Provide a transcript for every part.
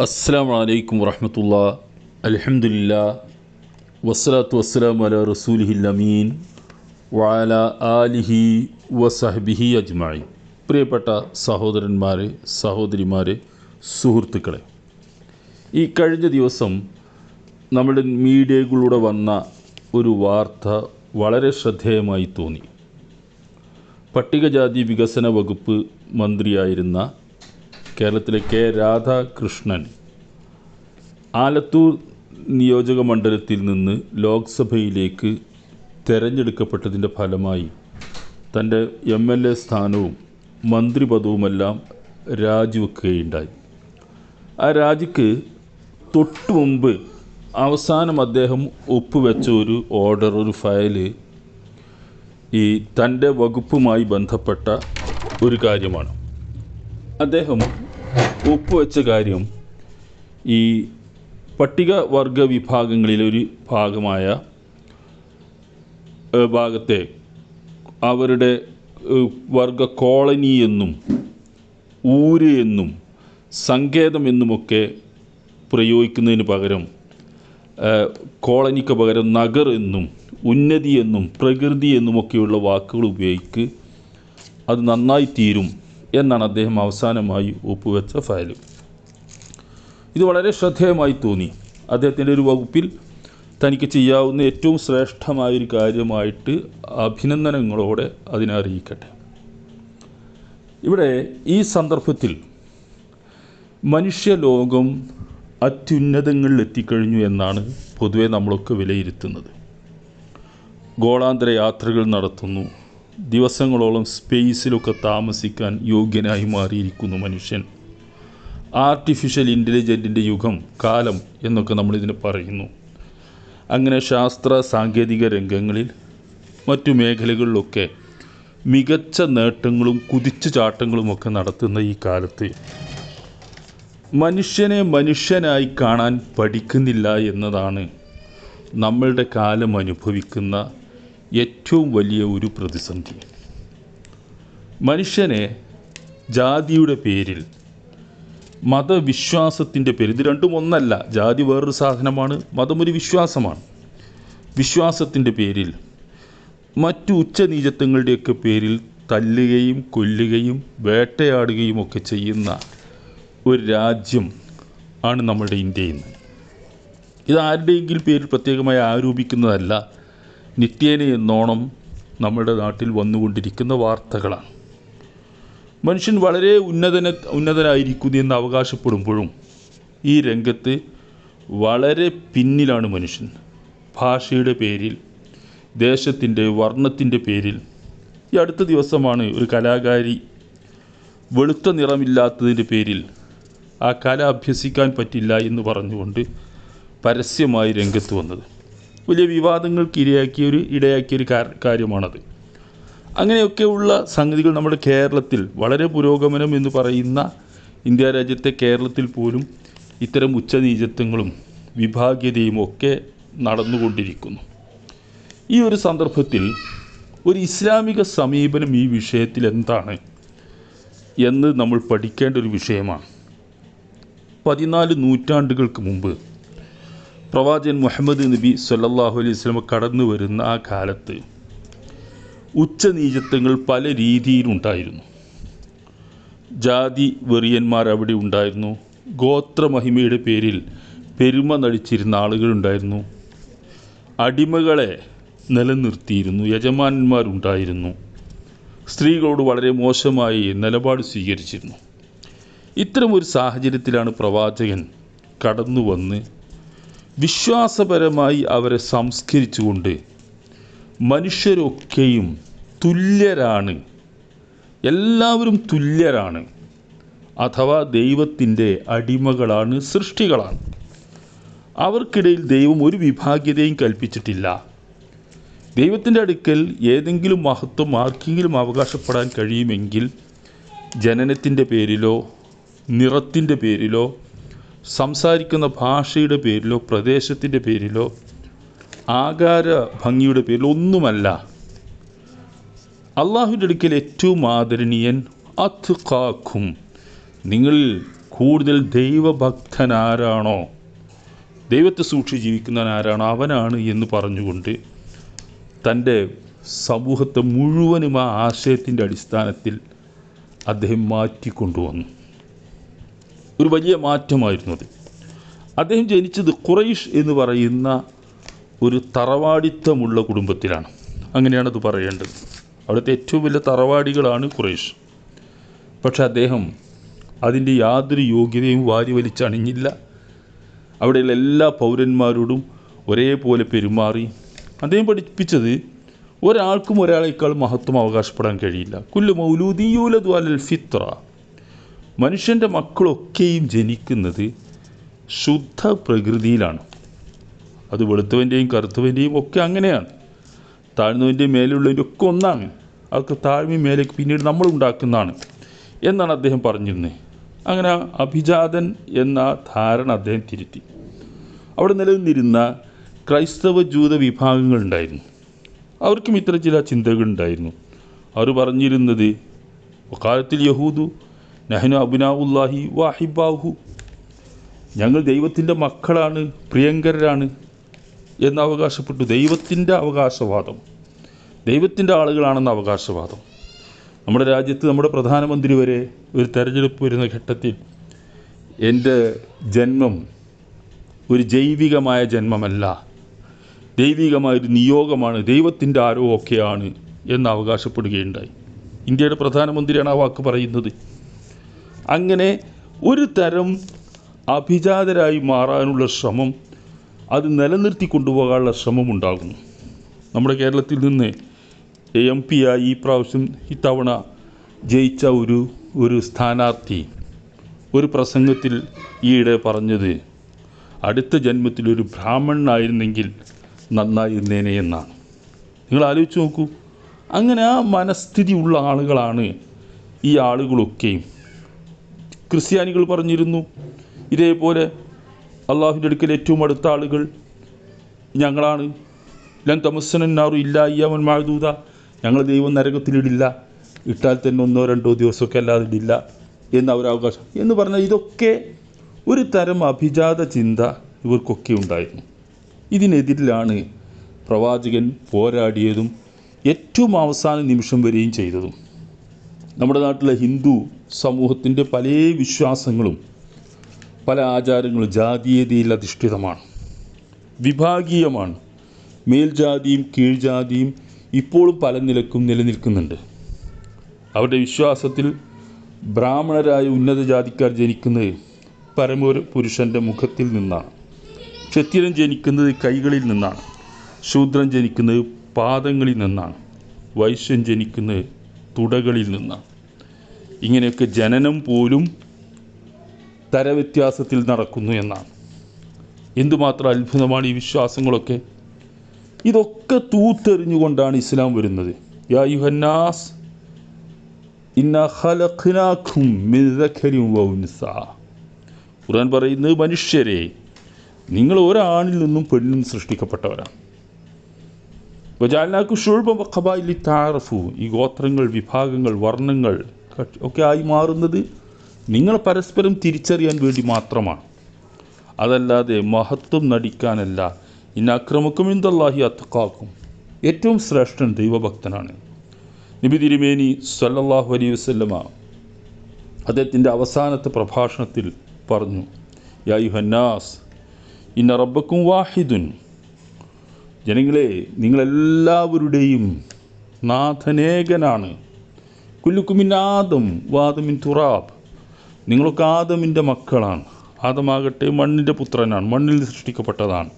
അസ്സാം വലൈക്കും വറഹമത്തുള്ള. അലഹമുല്ല വസ്സലാത്തു വസ്സലാം അല റസൂലിഹിൽ അമീൻ. വാല ആലിഹി വസഹബിഹി അജ്മായി പ്രിയപ്പെട്ട സഹോദരന്മാരെ സഹോദരിമാരെ സുഹൃത്തുക്കളെ ഈ കഴിഞ്ഞ ദിവസം നമ്മുടെ മീഡിയകളിലൂടെ വന്ന ഒരു വാർത്ത വളരെ ശ്രദ്ധേയമായി തോന്നി. പട്ടികജാതി വികസന വകുപ്പ് മന്ത്രിയായിരുന്ന കേരളത്തിലെ കെ രാധാകൃഷ്ണൻ ആലത്തൂർ നിയോജക മണ്ഡലത്തിൽ നിന്ന് ലോക്സഭയിലേക്ക് തിരഞ്ഞെടുക്കപ്പെട്ടതിന്റെ ഫലമായി തന്റെ എം എൽ എ സ്ഥാനവും മന്ത്രിപദവുമെല്ലാം രാജിവെക്കുകയുണ്ടായി. ആ രാജിക്ക് തൊട്ടു മുമ്പ് അവസാനം അദ്ദേഹം ഒപ്പുവെച്ച ഒരു ഓർഡർ ഒരു ഫയൽ ഈ തന്റെ വകുപ്പുമായി ബന്ധപ്പെട്ട ഒരു കാര്യമാണ്. അദ്ദേഹം ഒപ്പുവെച്ച കാര്യം ഈ പട്ടികവർഗ വിഭാഗങ്ങളിലൊരു ഭാഗമായ ഭാഗത്തെ അവരുടെ വർഗ കോളനി എന്നും ഊര് എന്നും സങ്കേതം എന്നുമൊക്കെ പ്രയോഗിക്കുന്നതിന് പകരം കോളനിക്ക് പകരം നഗർ എന്നും ഉന്നതി എന്നും പ്രകൃതി എന്നുമൊക്കെയുള്ള വാക്കുകൾ ഉപയോഗിക്ക് അത് നന്നായി തീരും. എന്നാണ് അദ്ദേഹം അവസാനമായി ഒപ്പുവെച്ച ഫയൽ ഇത് വളരെ ശ്രദ്ധേയമായി തോന്നി. അദ്ദേഹത്തിന്റെ ഒരു വകുപ്പിൽ തനിക്ക് ചെയ്യാവുന്ന ഏറ്റവും ശ്രേഷ്ഠമായൊരു കാര്യമായിട്ട് അഭിനന്ദനങ്ങളോടെ അതിനെ അറിയിക്കട്ടെ. ഇവിടെ ഈ സന്ദർഭത്തിൽ മനുഷ്യലോകം അത്യുന്നതങ്ങളിൽ എത്തിക്കഴിഞ്ഞു എന്നാണ് പൊതുവെ നമ്മളൊക്കെ വിലയിരുത്തുന്നത്. ഗോളാന്തര യാത്രകൾ നടത്തുന്നു. ദിവസങ്ങളോളം സ്പേസിലൊക്കെ താമസിക്കാൻ യോഗ്യനായി മാറിയിരിക്കുന്നു മനുഷ്യൻ. ആർട്ടിഫിഷ്യൽ ഇന്റലിജന്റിന്റെ യുഗം കാലം എന്നൊക്കെ നമ്മളിതിന് പറയുന്നു. അങ്ങനെ ശാസ്ത്ര സാങ്കേതിക രംഗങ്ങളിൽ മറ്റു മേഖലകളിലൊക്കെ മികച്ച നേട്ടങ്ങളും കുതിച്ചു ചാട്ടങ്ങളുമൊക്കെ നടത്തുന്ന ഈ കാലത്ത് മനുഷ്യനെ മനുഷ്യനായി കാണാൻ പഠിക്കുന്നില്ല എന്നതാണ് നമ്മളുടെ കാലം അനുഭവിക്കുന്ന ഏറ്റവും വലിയ ഒരു പ്രതിസന്ധി. മനുഷ്യനെ ജാതിയുടെ പേരിൽ മതവിശ്വാസത്തിന്റെ പേരിൽ ഇത് രണ്ടും ഒന്നല്ല ജാതി വേറൊരു സാധനമാണ് മതം ഒരു വിശ്വാസമാണ്. വിശ്വാസത്തിന്റെ പേരിൽ മറ്റു ഉച്ചനീചത്വങ്ങളുടെയൊക്കെ പേരിൽ തല്ലുകയും കൊല്ലുകയും വേട്ടയാടുകയും ഒക്കെ ചെയ്യുന്ന ഒരു രാജ്യം ആണ് നമ്മുടെ ഇന്ത്യ ഇന്ന് ഇത് ആരുടെയെങ്കിലും പേരിൽ പ്രത്യേകമായി ആരോപിക്കുന്നതല്ല നിത്യേന എന്നോണം നമ്മുടെ നാട്ടിൽ വന്നുകൊണ്ടിരിക്കുന്ന വാർത്തകളാണ്. മനുഷ്യൻ വളരെ ഉന്നതന ഉന്നതനായിരിക്കുന്നു എന്ന് അവകാശപ്പെടുമ്പോഴും ഈ രംഗത്ത് വളരെ പിന്നിലാണ് മനുഷ്യൻ. ഭാഷയുടെ പേരിൽ ദേശത്തിന്റെ വർണത്തിന്റെ പേരിൽ. ഈ അടുത്ത ദിവസമാണ് ഒരു കലാകാരി വെളുത്ത നിറമില്ലാത്തതിന്റെ പേരിൽ ആ കല അഭ്യസിക്കാൻ പറ്റില്ല എന്ന് പറഞ്ഞുകൊണ്ട് പരസ്യമായി രംഗത്ത് വന്നത്. വലിയ വിവാദങ്ങൾക്ക് ഇരയാക്കിയ ഒരു ഇടയാക്കിയ ഒരു കാ- കാര്യമാണത്. അങ്ങനെയൊക്കെയുള്ള സംഗതികൾ നമ്മുടെ കേരളത്തിൽ വളരെ പുരോഗമനം എന്ന് പറയുന്ന ഇന്ത്യ രാജ്യത്തെ കേരളത്തിൽ പോലും ഇത്തരം ഉച്ചനീചത്വങ്ങളും വിഭാഗ്യതയും ഒക്കെ നടന്നുകൊണ്ടിരിക്കുന്നു. ഈ ഒരു സന്ദർഭത്തിൽ ഒരു ഇസ്ലാമിക സമീപനം ഈ വിഷയത്തിൽ എന്താണ് എന്ന് നമ്മൾ പഠിക്കേണ്ട ഒരു വിഷയമാണ്. പതിനാല് നൂറ്റാണ്ടുകൾക്ക് മുമ്പ് പ്രവാചകൻ മുഹമ്മദ് നബി സല്ലാഹു അലൈഹി സ്വലം കടന്നു വരുന്ന ആ കാലത്ത് ഉച്ചനീചത്വങ്ങൾ പല രീതിയിലുണ്ടായിരുന്നു. ജാതി വെറിയന്മാർ അവിടെ ഉണ്ടായിരുന്നു. ഗോത്രമഹിമയുടെ പേരിൽ പെരുമ നടിച്ചിരുന്ന ആളുകളുണ്ടായിരുന്നു അടിമകളെ നിലനിർത്തിയിരുന്നു. യജമാനന്മാരുണ്ടായിരുന്നു സ്ത്രീകളോട് വളരെ മോശമായി നിലപാട് സ്വീകരിച്ചിരുന്നു. ഇത്തരമൊരു സാഹചര്യത്തിലാണ് പ്രവാചകൻ കടന്നു വന്ന് വിശ്വാസപരമായി അവരെ സംസ്കരിച്ചുകൊണ്ട് മനുഷ്യരൊക്കെയും തുല്യരാണ്. എല്ലാവരും തുല്യരാണ്. അഥവാ ദൈവത്തിന്റെ അടിമകളാണ് സൃഷ്ടികളാണ്. അവർക്കിടയിൽ ദൈവം ഒരു വിഭാഗ്യതയും കൽപ്പിച്ചിട്ടില്ല. ദൈവത്തിന്റെ അടുക്കൽ ഏതെങ്കിലും മഹത്വം ആർക്കെങ്കിലും അവകാശപ്പെടാൻ കഴിയുമെങ്കിൽ ജനനത്തിന്റെ പേരിലോ നിറത്തിന്റെ പേരിലോ സംസാരിക്കുന്ന ഭാഷയുടെ പേരിലോ പ്രദേശത്തിന്റെ പേരിലോ ആകാര ഭംഗിയുടെ പേരിലോ ഒന്നുമല്ല. അള്ളാഹുവിന്റെ അടുക്കൽ ഏറ്റവും ആദരണീയൻ അത്കാക്കും നിങ്ങളിൽ കൂടുതൽ ദൈവഭക്തനാരാണോ ദൈവത്തെ സൂക്ഷിച്ച് ജീവിക്കുന്നവൻ ആരാണോ? അവനാണ് എന്ന് പറഞ്ഞുകൊണ്ട് തന്റെ സമൂഹത്തെ മുഴുവനും ആ ആശയത്തിന്റെ അടിസ്ഥാനത്തിൽ അദ്ദേഹം മാറ്റിക്കൊണ്ടുവന്നു. ഒരു വലിയ മാറ്റമായിരുന്നു അത്. അദ്ദേഹം ജനിച്ചത് ഖുറൈഷ് എന്ന് പറയുന്ന ഒരു തറവാടിത്തമുള്ള കുടുംബത്തിലാണ്. അങ്ങനെയാണ് അത് പറയേണ്ടത്. അവിടുത്തെ ഏറ്റവും വലിയ തറവാടികളാണ് ഖുറൈഷ്. പക്ഷെ അദ്ദേഹം അതിന്റെ യാതൊരു യോഗ്യതയും വാരി വലിച്ചണിഞ്ഞില്ല അവിടെയുള്ള എല്ലാ പൗരന്മാരോടും ഒരേപോലെ പെരുമാറി. അദ്ദേഹം പഠിപ്പിച്ചത് ഒരാൾക്കും ഒരാളേക്കാൾ മഹത്വം അവകാശപ്പെടാൻ കഴിയില്ല. കുല്ലു മൗലൂദിയൂലതു അലൽ ഫിത്ര. മനുഷ്യന്റെ മക്കളൊക്കെയും ജനിക്കുന്നത് ശുദ്ധ പ്രകൃതിയിലാണ്. അത് വെളുത്തവന്റെയും കറുത്തവന്റെയും ഒക്കെ അങ്ങനെയാണ്. താഴ്ന്നവന്റെയും മേലുള്ളതിന്റെ ഒക്കെ ഒന്നാണ്. അതൊക്കെ താഴ്മയും മേലേക്ക് പിന്നീട് നമ്മൾ ഉണ്ടാക്കുന്നതാണ് എന്നാണ് അദ്ദേഹം പറഞ്ഞിരുന്നത് അങ്ങനെ അഭിജാതൻ എന്ന ധാരണ അദ്ദേഹം തിരുത്തി. അവിടെ നിലനിന്നിരുന്ന ക്രൈസ്തവ ജൂത വിഭാഗങ്ങളുണ്ടായിരുന്നു അവർക്കും ഇത്തരം ചില ചിന്തകളുണ്ടായിരുന്നു അവർ പറഞ്ഞിരുന്നത് കാലത്തിൽ യഹൂദു നഹനു അബുനാവുല്ലാഹി വാഹിബാഹു. ഞങ്ങൾ ദൈവത്തിന്റെ മക്കളാണ് പ്രിയങ്കരരാണ് എന്ന് അവകാശപ്പെട്ടു. ദൈവത്തിന്റെ അവകാശവാദം. ദൈവത്തിന്റെ ആളുകളാണെന്ന അവകാശവാദം. നമ്മുടെ രാജ്യത്ത് നമ്മുടെ പ്രധാനമന്ത്രി വരെ ഒരു തെരഞ്ഞെടുപ്പ് വരുന്ന ഘട്ടത്തിൽ എന്റെ ജന്മം ഒരു ജൈവികമായ ജന്മമല്ല. ദൈവികമായൊരു നിയോഗമാണ് ദൈവത്തിന്റെ ആരോ ഒക്കെയാണ് എന്ന് അവകാശപ്പെടുകയുണ്ടായി. ഇന്ത്യയുടെ പ്രധാനമന്ത്രിയാണ് ആ വാക്ക് പറയുന്നത്. അങ്ങനെ ഒരു തരം അഭിജാതരായി മാറാനുള്ള ശ്രമം അത് നിലനിർത്തി കൊണ്ടുപോകാനുള്ള ശ്രമം ഉണ്ടാകുന്നു. നമ്മുടെ കേരളത്തിൽ നിന്ന് എം പി ആയി ഈ പ്രാവശ്യം ഇത്തവണ ജയിച്ച ഒരു ഒരു സ്ഥാനാർത്ഥി ഒരു പ്രസംഗത്തിൽ ഈയിടെ പറഞ്ഞത് അടുത്ത ജന്മത്തിൽ ഒരു ബ്രാഹ്മണനായിരുന്നെങ്കിൽ നന്നായിരുന്നേനെ എന്നാണ്. നിങ്ങൾ ആലോചിച്ച് നോക്കൂ. അങ്ങനെ ആ മനസ്ഥിതി ഉള്ള ആളുകളാണ് ഈ ആളുകളൊക്കെയും. ക്രിസ്ത്യാനികൾ പറഞ്ഞിരുന്നു ഇതേപോലെ അള്ളാഹുവിന്റെ അടുക്കൽ ഏറ്റവും അടുത്ത ആളുകൾ ഞങ്ങളാണ്. ലൻ തമസ്സനാറു ഇല്ല അയ്യാമൻ മാഴുതൂത ഞങ്ങൾ ദൈവം നരകത്തിലിടില്ല ഇട്ടാൽ തന്നെ ഒന്നോ രണ്ടോ ദിവസമൊക്കെ അല്ലാതെ ഇടില്ല എന്ന അവകാശം. എന്ന് പറഞ്ഞാൽ ഇതൊക്കെ ഒരു തരം അഭിജാത ചിന്ത ഇവർക്കൊക്കെ ഉണ്ടായിരുന്നു. ഇതിനെതിരിലാണ് പ്രവാചകൻ പോരാടിയതും ഏറ്റവും അവസാന നിമിഷം വരെയും ചെയ്തതും. നമ്മുടെ നാട്ടിലെ ഹിന്ദു സമൂഹത്തിന്റെ പല വിശ്വാസങ്ങളും പല ആചാരങ്ങളും ജാതീയതയിൽ അധിഷ്ഠിതമാണ്. വിഭാഗീയമാണ്. മേൽജാതിയും കീഴ്ജാതിയും ഇപ്പോഴും പല നിലക്കും നിലനിൽക്കുന്നുണ്ട്. അവരുടെ വിശ്വാസത്തിൽ ബ്രാഹ്മണരായ ഉന്നത ജാതിക്കാർ ജനിക്കുന്നത് പരമൊരു പുരുഷന്റെ മുഖത്തിൽ നിന്നാണ്. ക്ഷത്രിയൻ ജനിക്കുന്നത് കൈകളിൽ നിന്നാണ്. ശൂദ്രൻ ജനിക്കുന്നത് പാദങ്ങളിൽ നിന്നാണ്. വൈശ്യൻ ജനിക്കുന്നത് തുടകളിൽ നിന്നാണ്. ഇങ്ങനെയൊക്കെ ജനനം പോലും തരവ്യത്യാസത്തിൽ നടക്കുന്നു എന്നാണ്. എന്തുമാത്രം അത്ഭുതമാണ് ഈ വിശ്വാസങ്ങളൊക്കെ. ഇതൊക്കെ തൂത്തെറിഞ്ഞുകൊണ്ടാണ് ഇസ്ലാം വരുന്നത്. യാ പറയുന്നത് മനുഷ്യരെ നിങ്ങൾ ഒരാണിൽ നിന്നും പെണ്ണിൽ സൃഷ്ടിക്കപ്പെട്ടവരാണ്. വജാലിനാക്കു ഖബായിലി ഈ ഗോത്രങ്ങൾ വിഭാഗങ്ങൾ വർണങ്ങൾ ഒക്കെ ആയി മാറുന്നത് നിങ്ങൾ പരസ്പരം തിരിച്ചറിയാൻ വേണ്ടി മാത്രമാണ്. അതല്ലാതെ മഹത്വം നടിക്കാനല്ല. ഇന്ന അക്രമക്കും എന്തല്ലാഹി അത്തക്കാക്കും ഏറ്റവും ശ്രേഷ്ഠൻ ദൈവഭക്തനാണ്. നബി തിരുമേനി സല്ലല്ലാഹു അലൈ വസല്ലമ അദ്ദേഹത്തിന്റെ അവസാനത്തെ പ്രഭാഷണത്തിൽ പറഞ്ഞു യാ ഹന്നാസ് ഇന്ന റബ്ബക്കും വാഹിദുൻ ജനങ്ങളെ നിങ്ങളെല്ലാവരുടെയും നാഥനേകനാണ്. കുല്ലുക്കുമിൻ ആദം വാദമിൻ തുറാബ്. നിങ്ങളൊക്കെ ആദമിന്റെ മക്കളാണ്. ആദമാകട്ടെ മണ്ണിന്റെ പുത്രനാണ്. മണ്ണിൽ സൃഷ്ടിക്കപ്പെട്ടതാണ്.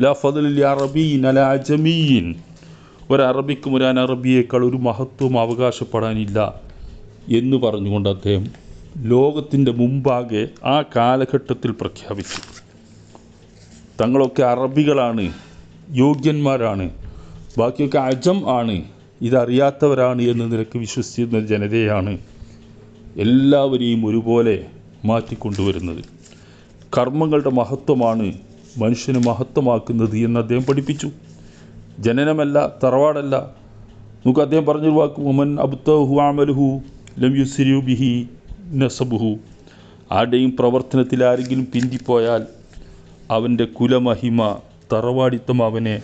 ലാ ഫദലിൽ അറബീൻ അല അജമീൻ. ഒരു അറബിക്കും ഒരു അനറബിയേക്കാൾ ഒരു മഹത്വം അവകാശപ്പെടാനില്ല എന്ന് പറഞ്ഞുകൊണ്ട് അദ്ദേഹം ലോകത്തിന്റെ മുമ്പാകെ ആ കാലഘട്ടത്തിൽ പ്രഖ്യാപിച്ചു. തങ്ങളൊക്കെ അറബികളാണ്. യോഗ്യന്മാരാണ്. ബാക്കിയൊക്കെ അജം ആണ്. ഇതറിയാത്തവരാണ് എന്ന് നിനക്ക് വിശ്വസിക്കുന്ന ജനതയാണ് എല്ലാവരെയും ഒരുപോലെ മാറ്റിക്കൊണ്ടുവരുന്നത്. കർമ്മങ്ങളുടെ മഹത്വമാണ് മനുഷ്യന് മഹത്വമാക്കുന്നത് എന്ന് അദ്ദേഹം പഠിപ്പിച്ചു. ജനനമല്ല തറവാടല്ല. നമുക്ക് അദ്ദേഹം പറഞ്ഞൊരു വാക്ക് ഉമൻ അബ്തഹു ആമലുഹു ലം യുസിരു ബിഹി നസബുഹു. ആരുടെയും പ്രവർത്തനത്തിൽ ആരെങ്കിലും പിന്തിപ്പോയാൽ അവന്റെ കുലമഹിമ തറവാടിത്തം അവനെ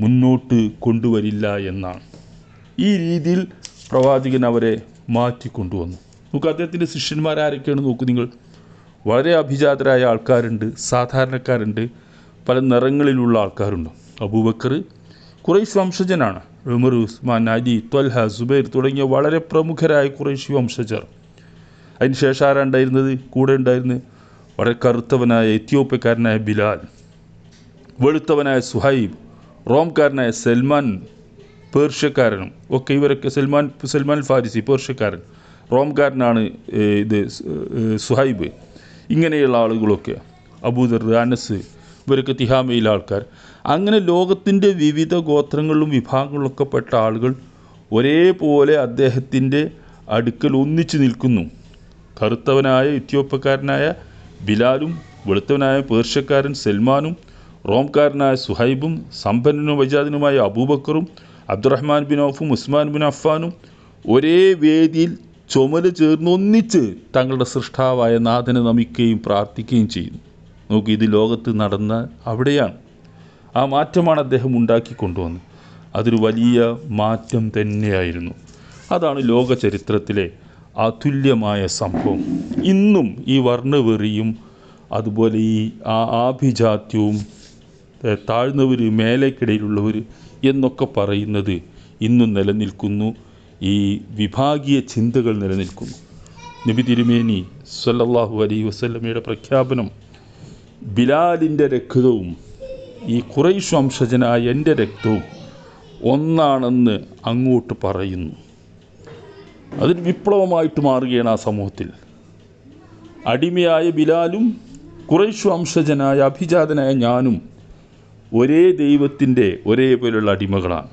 മുന്നോട്ട് കൊണ്ടുവരില്ല എന്നാണ്. ഈ രീതിയിൽ പ്രവാചകൻ അവരെ മാറ്റിക്കൊണ്ടുവന്നു. നമുക്ക് അദ്ദേഹത്തിന്റെ ശിഷ്യന്മാരാരൊക്കെയാണ് നോക്കൂ നിങ്ങൾ. വളരെ അഭിജാതരായ ആൾക്കാരുണ്ട് സാധാരണക്കാരുണ്ട്. പല നിറങ്ങളിലുള്ള ആൾക്കാരുണ്ട്. അബൂബക്കർ കുറേശ് വംശജനാണ്. ഉമർ ഉസ്മാൻ അലി ത്വൽഹ സുബൈർ തുടങ്ങിയ വളരെ പ്രമുഖരായ കുറേശ് വംശജർ. അതിന് ശേഷം ആരാണ്ടായിരുന്നത് കൂടെ ഉണ്ടായിരുന്നത് വളരെ കറുത്തവനായ എത്യോപ്യക്കാരനായ ബിലാൽ. വെളുത്തവനായ സുഹൈബ് റോംകാരനായ സൽമാൻ പേർഷ്യക്കാരനും. ഒക്കെ ഇവരൊക്കെ സൽമാൻ സൽമാൻ ഫാരിസി പേർഷ്യക്കാരൻ. റോംകാരനാണ് ഇത് സുഹൈബ്. ഇങ്ങനെയുള്ള ആളുകളൊക്കെ. അബൂദർ അനസ് ഇവരൊക്കെ തിഹാമയിലെ ആൾക്കാർ. അങ്ങനെ ലോകത്തിന്റെ വിവിധ ഗോത്രങ്ങളിലും വിഭാഗങ്ങളിലൊക്കെ പെട്ട ആളുകൾ ഒരേപോലെ അദ്ദേഹത്തിന്റെ അടുക്കൽ ഒന്നിച്ചു നിൽക്കുന്നു. കറുത്തവനായ ഇത്യോപ്യക്കാരനായ ബിലാലും വെളുത്തവനായ പേർഷ്യക്കാരൻ സൽമാനും റോംകാരനായ സുഹൈബും സമ്പന്നനും വജാദിനുമായ അബൂബക്കറും അബ്ദുറഹ്മാൻ ബിൻ ഔഫും ഉസ്മാൻ ബിൻ അഫ്ഫാനും ഒരേ വേദിയിൽ ചുമൽ ചേർന്ന് ഒന്നിച്ച് തങ്ങളുടെ സൃഷ്ടാവായ നാഥനെ നമിക്കുകയും പ്രാർത്ഥിക്കുകയും ചെയ്യുന്നു. നോക്കൂ ഇത് ലോകത്ത് നടന്ന അവിടെയാണ്. ആ മാറ്റമാണ് അദ്ദേഹം ഉണ്ടാക്കി കൊണ്ടുവന്നത്. അതൊരു വലിയ മാറ്റം തന്നെയായിരുന്നു. അതാണ് ലോക ചരിത്രത്തിലെ അതുല്യമായ സംഭവം. ഇന്നും ഈ വർണവെറിയും അതുപോലെ ഈ ആഭിജാത്യവും താഴ്ന്നവർ മേലേക്കിടയിലുള്ളവർ എന്നൊക്കെ പറയുന്നത് ഇന്നും നിലനിൽക്കുന്നു. ഈ വിഭാഗീയ ചിന്തകൾ നിലനിൽക്കുന്നു. നബി തിരുമേനി സല്ലല്ലാഹു അലൈഹി വസല്ലമയുടെ പ്രഖ്യാപനം ബിലാലിന്റെ രക്തവും ഈ കുറൈഷ് വംശജനായ എന്റെ രക്തവും ഒന്നാണെന്ന് അങ്ങോട്ട് പറയുന്നു. അതൊരു വിപ്ലവമായിട്ട് മാറുകയാണ് ആ സമൂഹത്തിൽ. അടിമയായ ബിലാലും കുറൈശ് വംശജനായ അഭിജാതനായ ഞാനും ഒരേ ദൈവത്തിന്റെ ഒരേപോലുള്ള അടിമകളാണ്.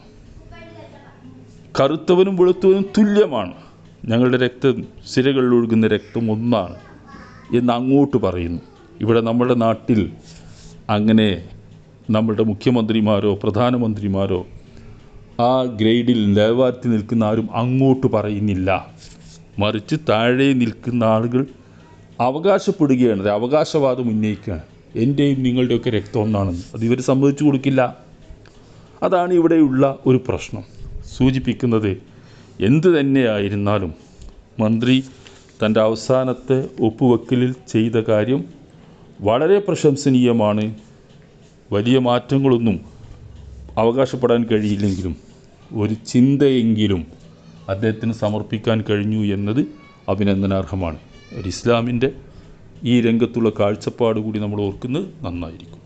കറുത്തവനും വെളുത്തവനും തുല്യമാണ്. ഞങ്ങളുടെ രക്തം സിരകളിൽ ഒഴുകുന്ന രക്തം ഒന്നാണ് എന്ന് അങ്ങോട്ട് പറയുന്നു. ഇവിടെ നമ്മുടെ നാട്ടിൽ അങ്ങനെ നമ്മുടെ മുഖ്യമന്ത്രിമാരോ പ്രധാനമന്ത്രിമാരോ ആ ഗ്രേഡിൽ നിലവാരത്തിൽ നിൽക്കുന്ന ആരും അങ്ങോട്ട് പറയുന്നില്ല. മറിച്ച് താഴെ നിൽക്കുന്ന ആളുകൾ അവകാശപ്പെടുകയാണ് അവകാശവാദം ഉന്നയിക്കുകയാണ്. എന്റെയും നിങ്ങളുടെയൊക്കെ രക്തം ഒന്നാണെന്ന് അത് ഇവർ സമ്മതിച്ചു കൊടുക്കില്ല. അതാണ് ഇവിടെയുള്ള ഒരു പ്രശ്നം. സൂചിപ്പിക്കുന്നത് എന്ത് തന്നെയായിരുന്നാലും മന്ത്രി തന്റെ അവസാനത്തെ ഒപ്പുവെക്കലിൽ ചെയ്ത കാര്യം വളരെ പ്രശംസനീയമാണ്. വലിയ മാറ്റങ്ങളൊന്നും അവകാശപ്പെടാൻ കഴിയില്ലെങ്കിലും ഒരു ചിന്തയെങ്കിലും അദ്ദേഹത്തിന് സമർപ്പിക്കാൻ കഴിഞ്ഞു എന്നത് അഭിനന്ദനാർഹമാണ്. ഒരു ഇസ്ലാമിന്റെ ഈ രംഗത്തുള്ള കാഴ്ചപ്പാട് കൂടി നമ്മൾ ഓർക്കുന്നത് നന്നായിരിക്കും.